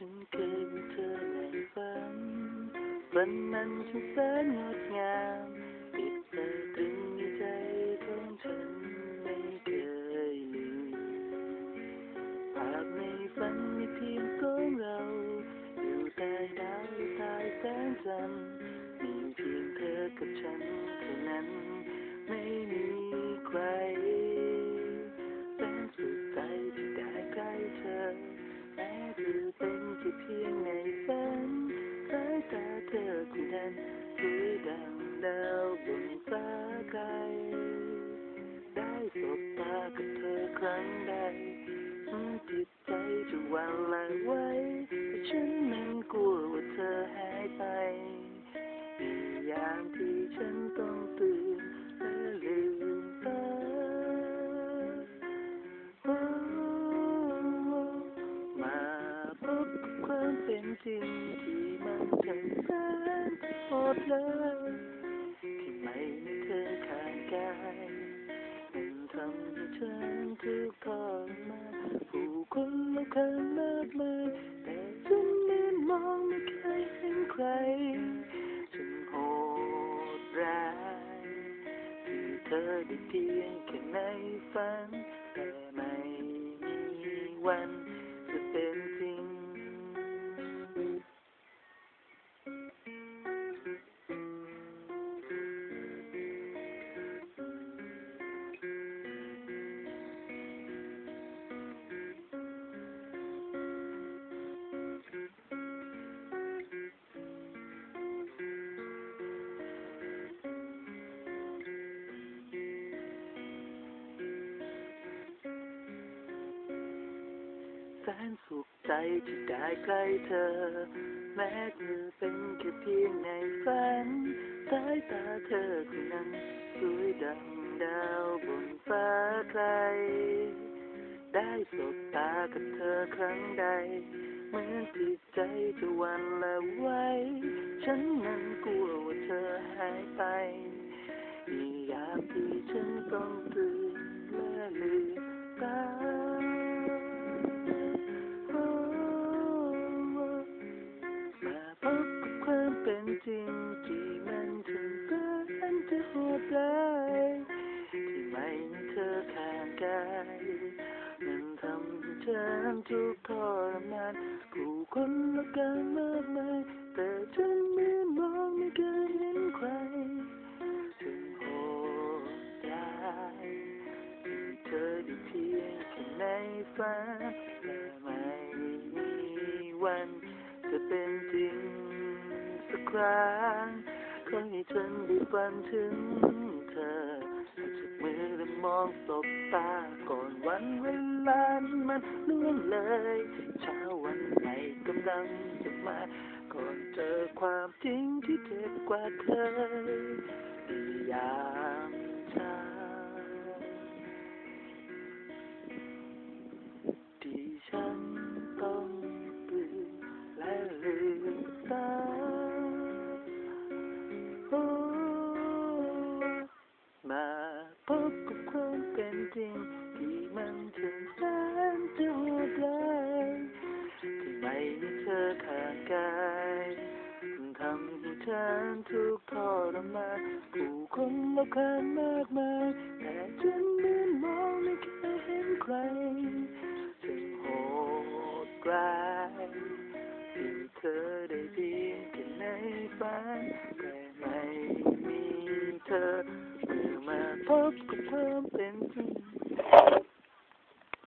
ฉันเคยมีเธอในฝันฝันนั้นช่างแสนงดงามากับเธอครั้งใดจิตใจจะหวันไหวไว้แต่ฉันนั้นกลัวว่าเธอหายไปมียามที่ฉันต้องตื่นและลืมตามาพบความเป็นจริงที่มันช่างแสนจะโหดร้ายำให้ฉันทุกข์ทรมานผู้คนละคันมากมายแต่ฉันไม่มองไม่เคยเห็นใครฉันโหดร้ายที่เธอได้เพียงแค่ในฝันแต่ไม่มีวันจะเป็น สนสุขใจที่ได้ใกล้เธอ แม้เธอเป็นแค่เพียงในฝันสายตาเธอคนนั้นสวยดังดาวบนฟ้าไกล ได้สบตากับเธอครั้งใด เหมือนจิตใจจะวันละไหวฉันนั้นกลัวว่าเธอหายไปมียามที่ฉันต้องตื่น เป็นจริงที่มันถึงแสนจะโหดร้ายที่ไม่มีเธอข้างกายมันทำให้ฉันทุกข์ทรมานผู้คนละกันมากมายแต่ฉันไม่มองไม่เคยเห็นใครถึงโหดร้ายเธอได้เพียงแค่ในฝันแต่ไม่มีวันจะเป็นจริง ครั้งขอให้ฉันได้ฝันถึงเธอจับมือและมองสบตาก่อนวันเวลามันล่วงเลยเช้าวันใหม่กำลังจะมาก่อนเจอความจริงที่เจ็บกว่าเคยในยามเช้า ริงที่มันถึงแสนจะโหดร้ายที่ไม่มีเธอข้างกายทำให้ฉันทุกข์ทรมานผู้คนรอบข้างมากมายแต่